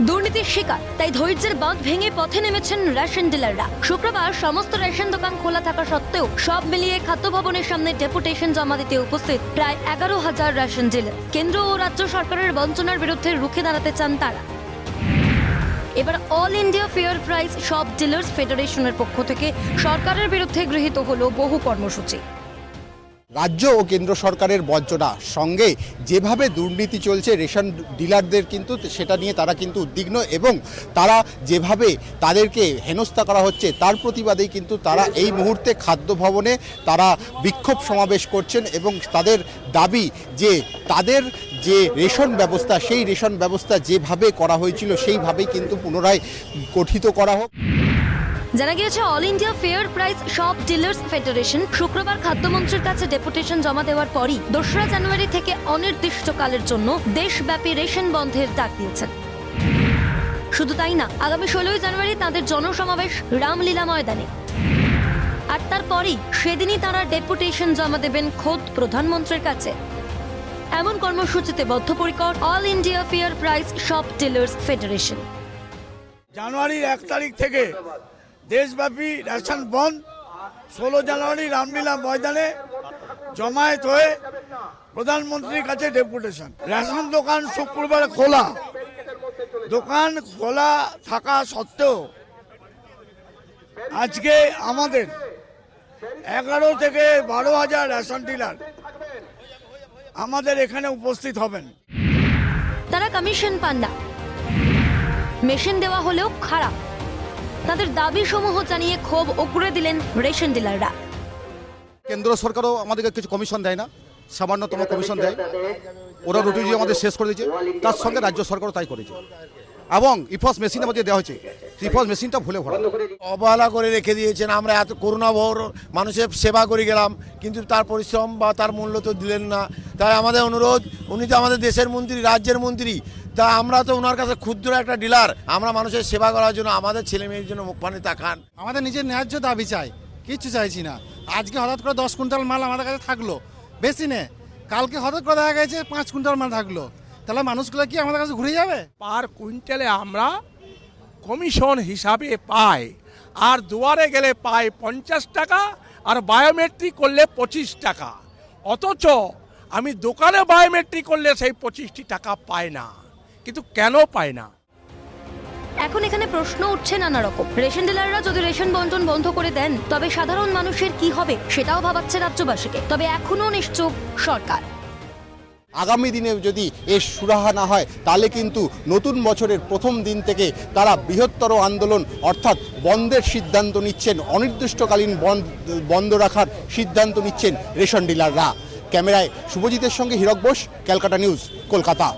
দুর্নীতির শিকার, তাই ধৈর্যের বাঁধ ভেঙে পথে নেমেছেন রেশন ডিলাররা। শুক্রবার সমস্ত রেশন দোকান খোলা থাকা সত্ত্বেও সব মিলিয়ে খাদ্য ভবনের সামনে ডেপুটেশন জমা দিতে উপস্থিত প্রায় এগারো হাজার রেশন ডিলার। কেন্দ্র ও রাজ্য সরকারের বঞ্চনার বিরুদ্ধে রুখে দাঁড়াতে চান তারা। এবার all India fair price shop dealers ফেডারেশনের পক্ষ থেকে সরকারের বিরুদ্ধে গৃহীত হলো বহু কর্মসূচি। রাজ্য ও কেন্দ্র সরকারের বঞ্চনা। সঙ্গে যেভাবে দুর্নীতি চলছে, রেশন ডিলারদের কিন্তু সেটা নিয়ে তারা কিন্তু উদ্বিগ্ন এবং তারা যেভাবে তাদেরকে হেনস্থা করা হচ্ছে, তার প্রতিবাদেই কিন্তু তারা এই মুহূর্তে খাদ্য ভবনে তারা বিক্ষোভ সমাবেশ করছেন এবং তাদের দাবি যে তাদের যে রেশন ব্যবস্থা, সেই রেশন ব্যবস্থা যেভাবে করা হয়েছিল, সেইভাবেই কিন্তু পুনরায় গঠিত করা হোক। জানা গিয়েছে all India fair price shop dealers federation শুক্রবার খাদ্যমন্ত্রীর কাছে ডেপুটেশন জমা দেওয়ার পরই দোসরা জানুয়ারি থেকে অনির্দিষ্টকালের জন্য দেশব্যাপী রেশন বন্ধের ডাক দিয়েছেন। শুধু তাই না, আগামী ষোলোই জানুয়ারি তাদের জনসমাবেশ রামলীলা ময়দানে। আর তারপরেই সেদিনই তারা ডেপুটেশন জমা দেবেন খোদ প্রধানমন্ত্রীর কাছে। এমন কর্মসূচিতে বদ্ধপরিকর all India fair price shop dealers federation জানুয়ারির এক তারিখ থেকে দেশব্যাপী রেশন বন্ধ, ষোলো জানুয়ারি রামলীলা ময়দানে জমায়েত হয়ে প্রধানমন্ত্রীর কাছে ডেপুটেশন। রেশন দোকান শুক্রবার খোলা। দোকান খোলা থাকা সত্ত্বেও আজকে আমাদের এগারো থেকে বারো হাজার রেশন ডিলার আমাদের এখানে উপস্থিত হবেন। তারা কমিশন পান না। মেশিন দেওয়া হলেও খারাপ। তাদের দাবি সমূহ জানিয়ে ক্ষোভ উগড়ে দিলেন রেশন ডিলাররা। কেন্দ্র সরকারও আমাদেরকে কিছু কমিশন দেয় না সামান্যতম কমিশন দেয়। ওরা রুটি দিয়ে আমাদের শেষ করে দিয়েছে তার সঙ্গে রাজ্য সরকারও তাই করেছে। এবং ইফস মেশিন আমাদের দেওয়া হয়েছে ইফস মেশিনটা ভুলে ভরা। অবহেলা করে রেখে দিয়েছেন আমরা এত করুণা ভর মানুষের সেবা করে গেলাম কিন্তু তার পরিশ্রম বা তার মূল্য তো দিলেন না। তাই আমাদের অনুরোধ উনি তো আমাদের দেশের মন্ত্রী রাজ্যের মন্ত্রী তা আমরা তো ওনার কাছে ক্ষুদ্র একটা ডিলার। আমরা মানুষের সেবা করার জন্য আমাদের ছেলে মেয়ের জন্য মুখ পানি তাকান আমাদের নিজের ন্যায্য দাবি চাই কিচ্ছু চাইছি না। আজকে হঠাৎ করে দশ কুইন্টাল মাল আমাদের কাছে থাকল। বেশি নে। কালকে হঠাৎ করে দেখা গেছে পাঁচ কুইন্টাল মাল থাকল। তাহলে মানুষগুলো কি আমাদের কাছে ঘুরে যাবে? পার কুইন্টালে আমরা কমিশন হিসাবে পাই। আর দুয়ারে গেলে পাই পঞ্চাশ টাকা আর বায়োমেট্রিক করলে পঁচিশ টাকা। অথচ আমি দোকানে বায়োমেট্রিক করলে সেই পঁচিশটি টাকা পাই না। কিন্তু কেন পায় না? এখন এখানে প্রশ্ন উঠছে নানা রকম। রেশন ডিলাররা যদি রেশন বন্টন বন্ধ করে দেন তবে সাধারণ মানুষের কি হবে সেটাও ভাবাচ্ছে রাজ্যবাসীকে। তবে এখনও নিশ্চুপ সরকার। আগামী দিনে যদি এর সুরাহা না হয় তাহলে কিন্তু নতুন বছরের প্রথম দিন থেকে তারা বৃহত্তর আন্দোলন অর্থাৎ বন্ধের সিদ্ধান্ত নিচ্ছেন অনির্দিষ্টকালীন বন্ধ বন্ধ রাখার সিদ্ধান্ত নিচ্ছেন রেশন ডিলাররা। ক্যামেরায় শুভজিতের সঙ্গে হীরক বোস ক্যালকাটা নিউজ কলকাতা।